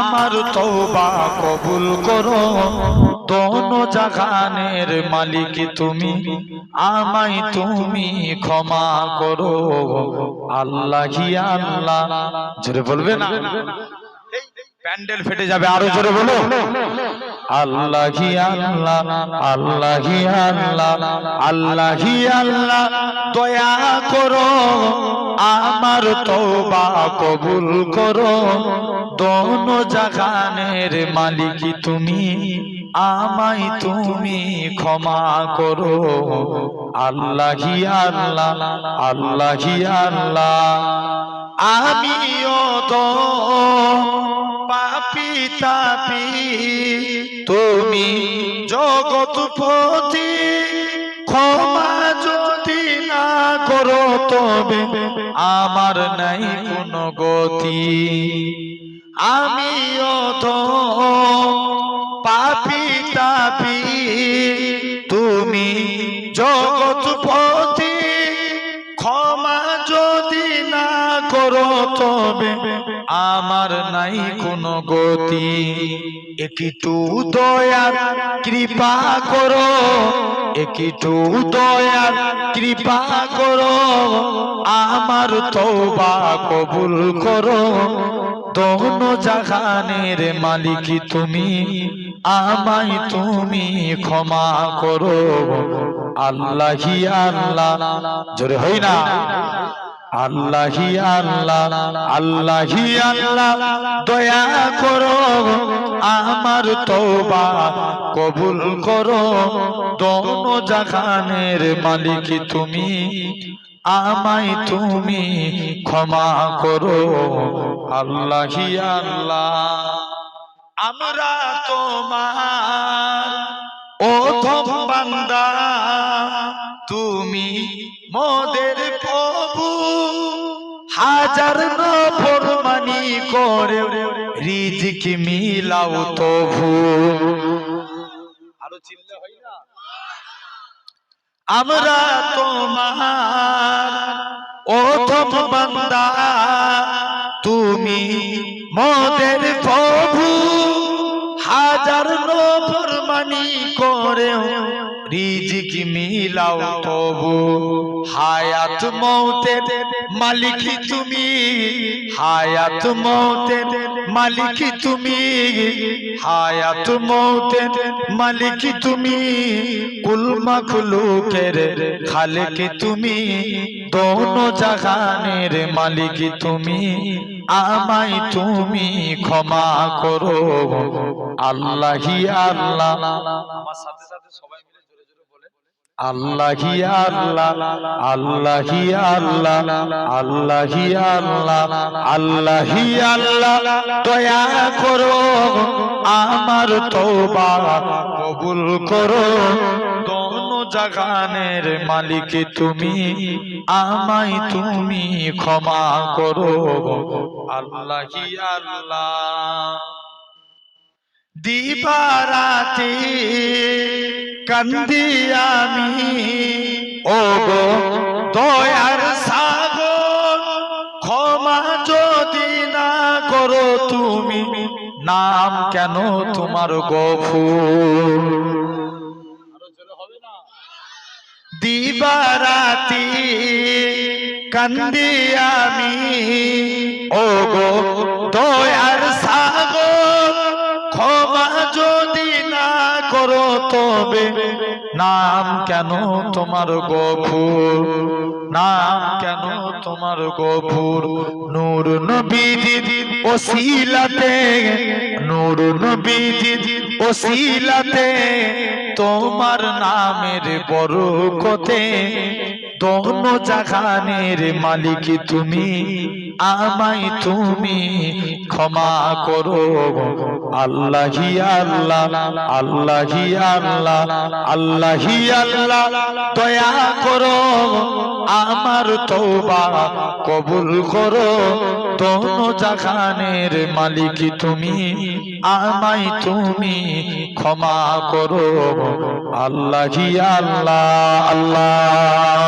আমার তওবা কবুল করো। দোনো জাগানের মালিক তুমি, আমায় তুমি ক্ষমা করো। আল্লাহ আল্লাহ। জোরে বলবে না? প্যান্ডেল ফেটে যাবে আরও জোরে বলো। আল্লাহ আল্লাহ আল্লাহ আল্লাহ আল্লাহ আল্লাহ, দয়া করো, আমার তওবা কবুল করো। দোনো জাগানের মালিক তুমি, আমায় তুমি ক্ষমা করো। আল্লাহ আল্লাহ আল্লাহ আল্লাহ, আমিও তো পাপি তাপি তুমি জগৎপতি ক্ষমা যদি না করো তবে আমার নাই কোনো গতি। আমিও তো পাপি তাপি তুমি জগৎপতি তবে আমার নাই কোনো গতি। একটু দয়ার কৃপা করো, একটু দয়ার কৃপা করো, আমার তওবা কবুল করো। দোনো জাগানের মালিক তুমি, আমায় তুমি ক্ষমা করো। আল্লাহ আল্লাহ। জোরে হই না। আল্লাহ আল্লাহ আল্লাহ আল্লাহ, দয়া করো, আমার তওবা কবুল করো। দোনো জাগানের মালিক তুমি, আমায় তুমি ক্ষমা করো। আল্লাহ আল্লাহ, আমরা তোমার বান্দা তুমি মোদের প্রভু। হাজার নফরমানি করে রিজিক মিলাও তবু। আরও চিনলে হয় না? আমরা তোমার ওথম বান্দা তুমি মোদের প্রভু। হাজার নফরমানি করে রিজিক মিলাও তবু। হায়াত মৌতের মালিক তুমি। হায়াত মৌতের মালিক তুমি। হায়াত মৌতের মালিক তুমি। কুল মখলুকের খালেক তুমি। দোনো জাগানের মালিক তুমি। আমায় তুমি ক্ষমা করো। আল্লাহ আল্লাহ। সাথে সাথে সবাই মিলে জোরে জোরে বলে। আল্লাহি আল্লাহ আল্লাহি আল্লাহ আল্লাহি আল্লাহ আল্লাহি আল্লাহ দয়া করো, আমার তওবা কবুল করো। জাগানের মালিক তুমি, আমায় তুমি ক্ষমা করো। আল্লাহি আল্লাহ। দিবারাতে কান্দি আমি ও গো দয়ার সাগর, ক্ষমা যদি না করো তুমি, নাম কেন তোমার গফুর? দিবারাতি কান্দি আমি ও গো দয়ার তবে নাম কেন তোমার গফুর? নাম কেন তোমার গফুর? নূর নবীজির ওসিলাতে, নূর নবীজির ওসিলাতে, তোমার নামের বরকতে, দোনো জাগানের মালিক তুমি। আমায় তুমি ক্ষমা করো। আল্লাহ আল্লাহ আল্লাহ আল্লাহ আল্লাহ আল্লাহ, দয়া করো, আমার তওবা কবুল করো। দোনো জাগানের মালিক তুমি, আমায় তুমি ক্ষমা করো। আল্লাহ আল্লাহ আল্লাহ।